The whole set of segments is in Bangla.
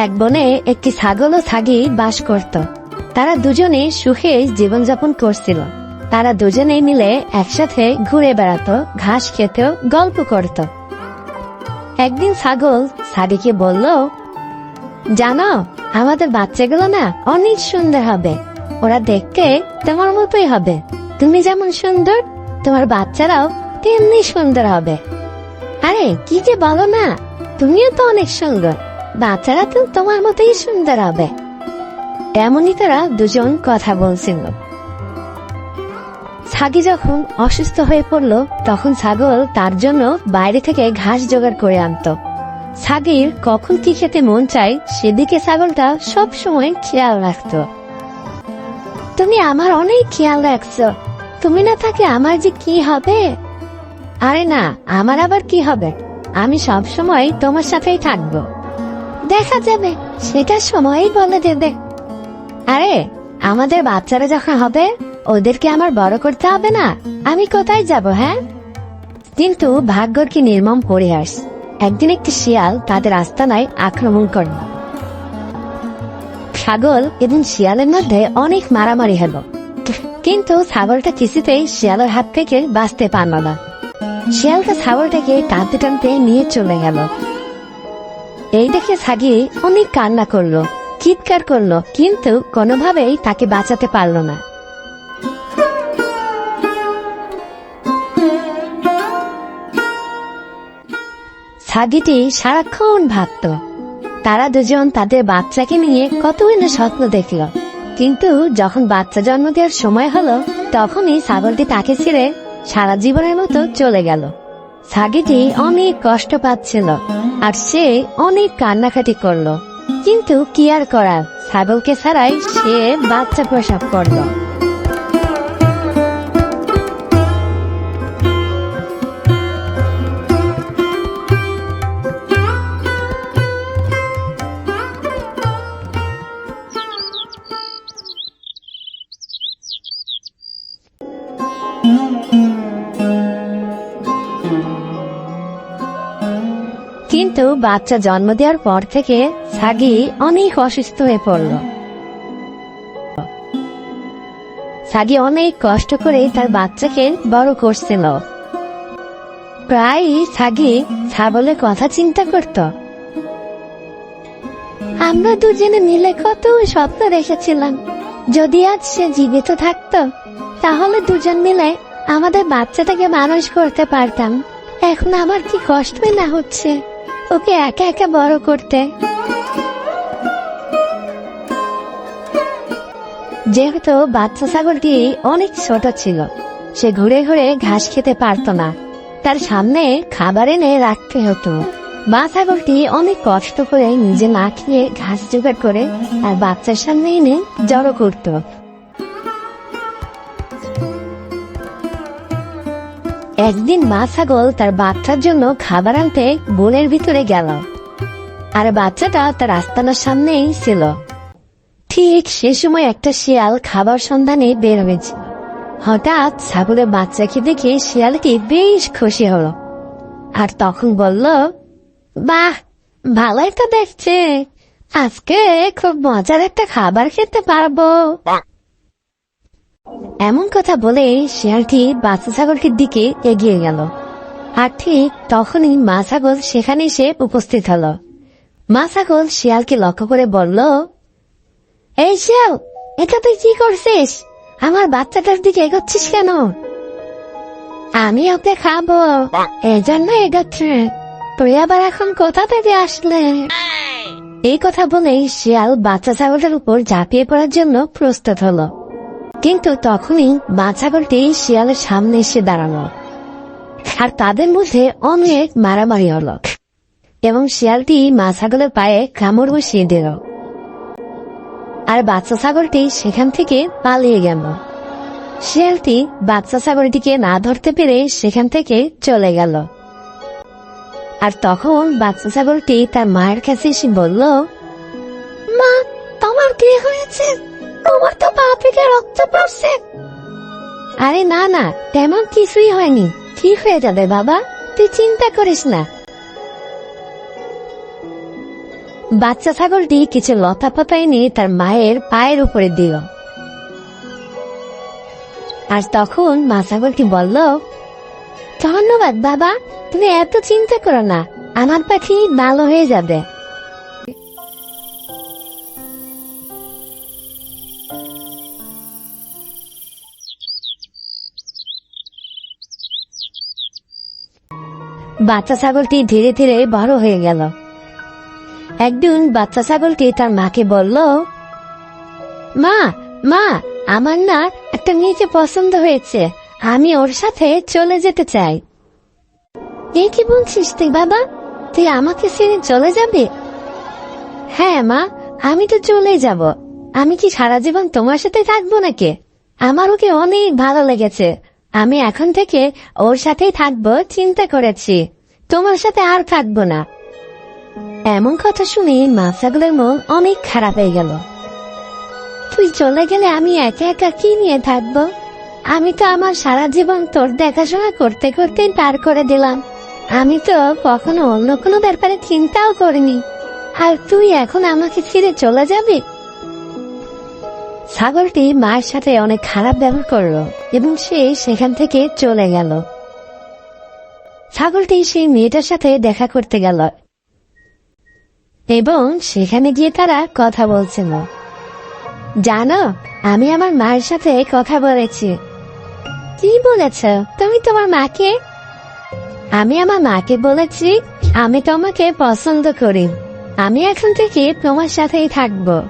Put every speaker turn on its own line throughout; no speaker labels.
এক বনে একটি ছাগল ও ছাগি বাস করত। তারা দুজনে সুখে জীবনযাপন করছিল। তারা দুজনে মিলে একসাথে ঘুরে বেড়াতো, ঘাস খেতেও গল্প করত। একদিন ছাগল ছাগিকে বলল, জানো, আমাদের বাচ্চাগুলো না অনেক সুন্দর হবে। ওরা দেখতে তোমার মতোই হবে। তুমি যেমন সুন্দর, তোমার বাচ্চারাও তেমনি সুন্দর হবে। আরে, কি যে বলো না, তুমিও তো অনেক সুন্দর। বাচ্চারা তো তোমার মতোই সুন্দর হবে। এমনই তারা দুজন কথা বলছিল। ছাগি যখন অসুস্থ হয়ে পড়ল, তখন ছাগল তার জন্য বাইরে থেকে ঘাস জোগাড় করে আনতো। ছাগির কখন কি খেতে মন চায়, সেদিকে ছাগলটা সব সময় খেয়াল রাখতো। তুমি আমার অনেক খেয়াল রাখছো। তুমি না থাকে আমার যে কি হবে? আরে না, আমার আবার কি হবে? আমি সব সময় তোমার সাথেই থাকব। দেখা যাবে। সেটা সময়ই বলে দেবে। আরে, আমাদের বাচ্চারা যখন হবে, ওদেরকে আমার বড় করতে হবে না? আমি কোথায় যাব হ্যাঁ? কিন্তু ভাগ্যর কি নির্মম পরিহাস। একদিন একটি শিয়াল তাদের আস্তানায় আক্রমণ করল ছাগল এবং শিয়ালের মধ্যে অনেক মারামারি হলো। কিন্তু ছাগলটা কিছুতেই শিয়ালের হাত থেকে বাঁচতে পারল না। শিয়ালটা ছাগলটাকে টানতে টানতে নিয়ে চলে গেল। এই দেখে ছাগি অনেক কান্না করল, চিৎকার করল, কিন্তু কোনোভাবেই তাকে বাঁচাতে পারল না। ছাগিটি সারাক্ষণ ভাবত, তারা দুজন তাদের বাচ্চাকে নিয়ে কতই না স্বপ্ন দেখল। কিন্তু যখন বাচ্চা জন্ম দেওয়ার সময় হলো, তখনই ছাগলটি তাকে ছেড়ে সারা জীবনের মতো চলে গেল। সাগিটি অনেক কষ্ট পাচ্ছিল। আর সে অনেক কান্নাকাটি করল। কিন্তু কি আর করার ছাগলকে ছাড়াই সে বাচ্চা প্রসব করল। কিন্তু বাচ্চা জন্ম দেওয়ার পর থেকে সাগি অনেক অসুস্থ হয়ে পড়ল। সাগি অনেক কষ্ট করে তার বাচ্চাকে বড় করছিল। প্রায় সাগি ছাগলের কথা চিন্তা করত। আমরা দুজনে মিলে কত স্বপ্ন দেখেছিলাম। যদি আজ সে জীবিত থাকতো, তাহলে দুজন মিলে আমাদের বাচ্চাটাকে মানুষ করতে পারতাম। এখন আমার কি কষ্টই না হচ্ছে? ওকে একা একা বড় করতে। যেহেতু বাচ্চা ছাগলটি অনেক ছোট ছিল, সে ঘুরে ঘুরে ঘাস খেতে পারত না। তার সামনে খাবার এনে রাখতে হতো। মা ছাগলটি অনেক কষ্ট করে নিজে না খেয়ে ঘাস জোগাড় করে আর বাচ্চার সামনে এনে জড়ো করত। একদিন মা ছাগল তার বাচ্চার জন্য খাবার আনতে বনের ভিতরে গেল। আর বাচ্চাটা তার আস্তানার সামনেই ছিল। ঠিক সে সময় একটা শিয়াল খাবার সন্ধানে বের হয়েছে। হঠাৎ ছাগলের বাচ্চাকে দেখে শিয়ালটি বেশ খুশি হলো। আর তখন বলল, বাহ ভালোই তো দেখছে। আজকে খুব মজার একটা খাবার খেতে পারব। এমন কথা বলে শিয়ালটি বাচ্চা ছাগলটির দিকে এগিয়ে গেল। আর ঠিক তখনই মা ছাগল সেখানে এসে উপস্থিত হলো। মা ছাগল শিয়ালকে লক্ষ্য করে বলল, এই শিয়াল, এটা তুই কি করছিস? আমার বাচ্চাটার দিকে এগোচ্ছিস কেন? আমি ওকে খাব। এই জন্য এগোচ্ছে। তুই আবার এখন কোথা থেকে আসলে? এই কথা বলেই শিয়াল বাচ্চা ছাগলটার উপর ঝাঁপিয়ে পড়ার জন্য প্রস্তুত হলো। কিন্তু তখনই মা ছাগলটি শিয়ালের সামনে এসে দাঁড়াল। আর তাদের মধ্যে অনেক মারামারি হলো এবং শিয়ালটি মা ছাগলের পায়ে কামড় বসিয়ে দিল। আর বাচ্চা ছাগলটি সেখান থেকে পালিয়ে গেল। শিয়ালটি বাচ্চা ছাগলটিকে না ধরতে পেরে সেখান থেকে চলে গেল। আর তখন বাচ্চা ছাগলটি তার মায়ের কাছে এসে বলল, মা, তোমার কি হয়েছে? তোমার তো পা থেকে রক্ত পড়ছে। আরে না না, তেমন কিছুই হয়নি। ঠিক হয়ে যাবে, বাবা। তুই চিন্তা করিস না। বাচ্চা ছাগলটি কিছু লতা পাতা এনে তার মায়ের পায়ের উপরে দিল। আর তখন মা ছাগলটি বলল, ধন্যবাদ, বাবা। তুমি এত চিন্তা করো না। আমার পাখি ভালো হয়ে যাবে। বাচ্চা ছাগলটি ধীরে ধীরে বড় হয়ে গেল। একদিন বাচ্চা ছাগলটি তার মাকে বলল, মা মা, আমার না একটা মেয়েকে পছন্দ হয়েছে। আমি ওর সাথে চলে যেতে চাই। এই কি বলছিস তুই, বাবা? তুই আমাকে ছেড়ে চলে যাবে? হ্যাঁ মা, আমি তো চলে যাব। আমি কি সারা জীবন তোমার সাথে থাকব নাকি? আমার ওকে অনেক ভালো লেগেছে। আমি এখন থেকে ওর সাথেই থাকব, চিন্তা করেছি। তোমার সাথে আর থাকব না। এমন কথা শুনে মা ছাগলের মন অনেক খারাপ হয়ে গেল। তুই চলে গেলে আমি একা একা কি নিয়ে থাকব? আমি তো আমার সারা জীবন তোর দেখাশোনা করতে করতেই পার করে দিলাম। আমি তো কখনো অন্য কোনো ব্যাপারে চিন্তাও করিনি। আর তুই এখন আমাকে ছেড়ে চলে যাবি? ছাগলটি মায়ের সাথে অনেক খারাপ ব্যবহার করল এবং সে সেখান থেকে চলে গেল। ছাগলটি সেই মেয়েটার সাথে দেখা করতে গেল এবং সেখানে গিয়ে তারা কথা বলছিল। জানো, আমি আমার মায়ের সাথে কথা বলেছি। কি বলেছ? তুমি তোমার মাকে? আমি আমার মাকে বলেছি, আমি তোমাকে পছন্দ করি। আমি এখন থেকে তোমার সাথেই থাকব।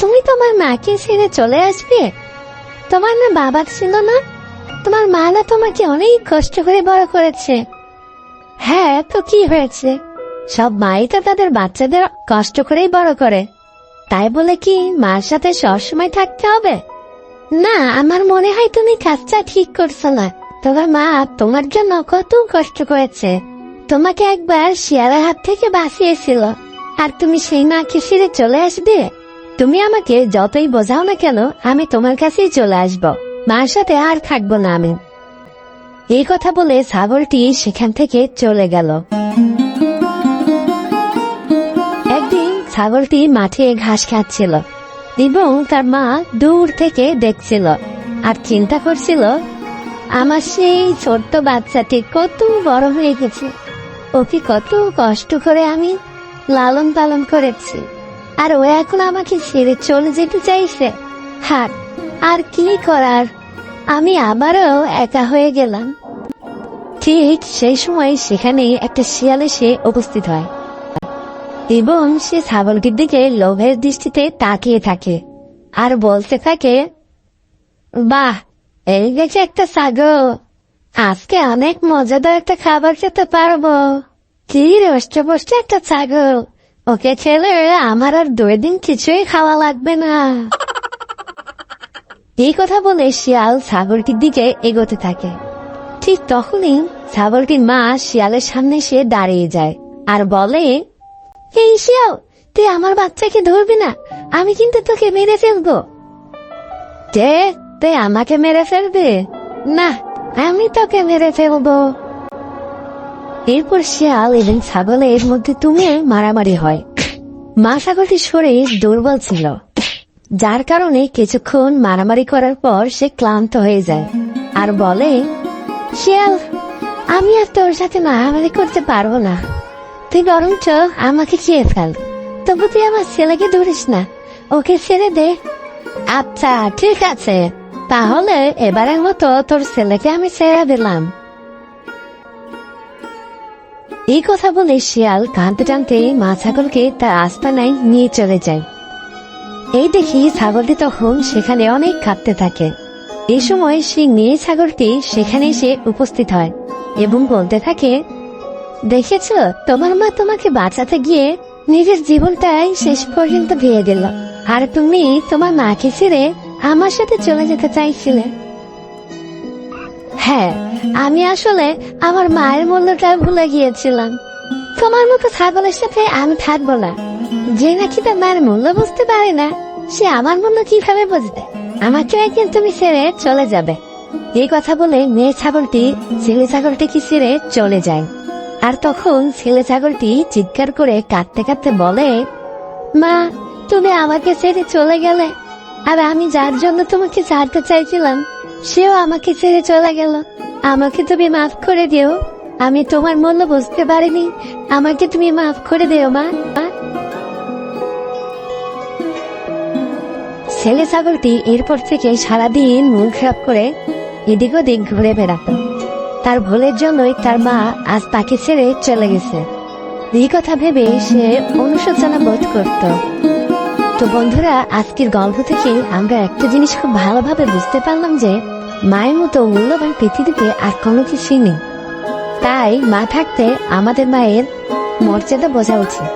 তুমি তোমার মাকে ছেড়ে চলে আসবে? তোমার না বাবা ছিল না? তোমার মা না তোমাকে অনেক কষ্ট করে বড় করেছে। হ্যাঁ তো কি হয়েছে? সব মাই তো তাদের বাচ্চাদের কষ্ট করেই বড় করে। তাই বলে কি মার সাথে সবসময় থাকতে হবে? না, আমার মনে হয় তুমি কাজটা ঠিক করছ না। তোমার মা তোমার জন্য কত কষ্ট করেছে। তোমাকে একবার শিয়ালের হাত থেকে বাঁচিয়েছিল। আর তুমি সেই মাকে ফিরে চলে আসবে? তুমি আমাকে যতই বোঝাও না কেন, আমি তোমার কাছেই চলে আসব। মার সাথে আর থাকব না আমি। এই কথা বলে ছাগলটি সেখান থেকে চলে গেল। একদিন ছাগলটি মাঠে ঘাস খাচ্ছিল এবং তার মা দূর থেকে দেখছিল আর চিন্তা করছিল, আমার সেই ছোট্ট বাচ্চাটি কত বড় হয়ে গেছে। ওকে কত কষ্ট করে আমি লালন পালন করেছি। আর ও এখন আমাকে ছেড়ে চলে যেতে চাইছে। হার আর কি করার? আমি আবারও একা হয়ে গেলাম। ঠিক সেই সময় সেখানে একটা শিয়াল এসে উপস্থিত হয়। এবং সে ছাগলটির দিকে লোভের দৃষ্টিতে তাকিয়ে থাকে আর বলতে থাকে, বাহ, এই গেছে একটা ছাগল। আজকে অনেক মজাদার একটা খাবার খেতে পারব। কি রষ্ট একটা ছাগল। ওকে ছেলে আমার আর দুই দিন কিছুই খাওয়া লাগবে না। এই কথা বলে শিয়াল ছাগলটির দিকে এগোতে থাকে। ঠিক তখনই ছাগলটির মা শিয়ালের সামনে সে দাঁড়িয়ে যায় আর বলে, এই শিয়াল, তুই আমার বাচ্চাকে ধরবি না, আমি কিন্তু তোকে মেরে ফেলব। কে? তুই আমাকে মেরে ফেলবে? না, আমি তোকে মেরে ফেলব। এরপর শিয়াল এবং ছাগলের মধ্যে তুমি মারামারি হয়। মা ছাগলটির শরীর দুর্বল ছিল, যার কারণে কিছুক্ষণ মারামারি করার পর সে ক্লান্ত হয়ে যায় আর বলে, শিয়াল, আমি আর তোর সাথে মারামারি করতে পারব না। তুই বরঞ্চ আমাকে খেয়ে ফেল। তবু তুই আমার ছেলেকে ধরিস না। ওকে ছেড়ে দে। আচ্ছা ঠিক আছে। তাহলে এবারের মতো তোর ছেলেকে আমি ছেড়ে দিলাম। এই কথা বলে শিয়াল কাঁদতে টানতে মা ছাগলকে তার আস্তানায় নিয়ে চলে যায়। এই দেখি ছাগলটি তখন সেখানে অনেক কাঁদতে থাকে। এই সময় সেই মেয়ে ছাগলটি সেখানে এসে উপস্থিত হয় এবং বলতে থাকে, দেখেছ, তোমার মা তোমাকে বাঁচাতে গিয়ে নিজের জীবনটাই শেষ পর্যন্ত ভেঙে দিল। আর তুমি তোমার মাকে ছেড়ে আমার সাথে চলে যেতে চাইছিলে। হ্যাঁ আমি আসলে আমার মায়ের মূল্যটা ভুলে গিয়েছিলাম। তোমার মতো ছাগলের সাথে আমি থাকব না। যে নাকি তার মায়ের মূল্য বুঝতে পারে না, সে আমার মূল্য কীভাবে বুঝবে? আমাকে একদিন তুমি ছেড়ে চলে যাবে। এই কথা বলে মেয়ে ছাগলটি, ছেলে ছাগলটিকে ছেড়ে চলে যায়। আর তখন ছেলে ছাগলটি চিৎকার করে কাঁদতে কাঁদতে বলে, মা, তুমি আমাকে ছেড়ে চলে গেলে, আর আমি যার জন্য তোমাকে ছাড়তে চাইছিলাম সেও আমাকে ছেড়ে চলে গেল। আমাকে তুমি মাফ করে দিও। আমি তোমার মূল্য বুঝতে পারিনি। আমাকে তুমি মাফ করে দিও, মা। ছেলে ছাগলটি এরপর থেকে সারাদিন মন খারাপ করে এদিক ওদিক ঘুরে বেড়াতো। তার ভুলের জন্যই তার মা আজ তাকে ছেড়ে চলে গেছে। এই কথা ভেবে সে অনুশোচনা বোধ করত। তো বন্ধুরা, আজকের গল্প থেকে আমরা একটা জিনিস খুব ভালোভাবে বুঝতে পারলাম যে মায়ের মতো মূল্যবান পৃথিবীতে আর কোনো কিছুই নেই। তাই মা থাকতে আমাদের মায়ের মর্যাদা বোঝা উচিত।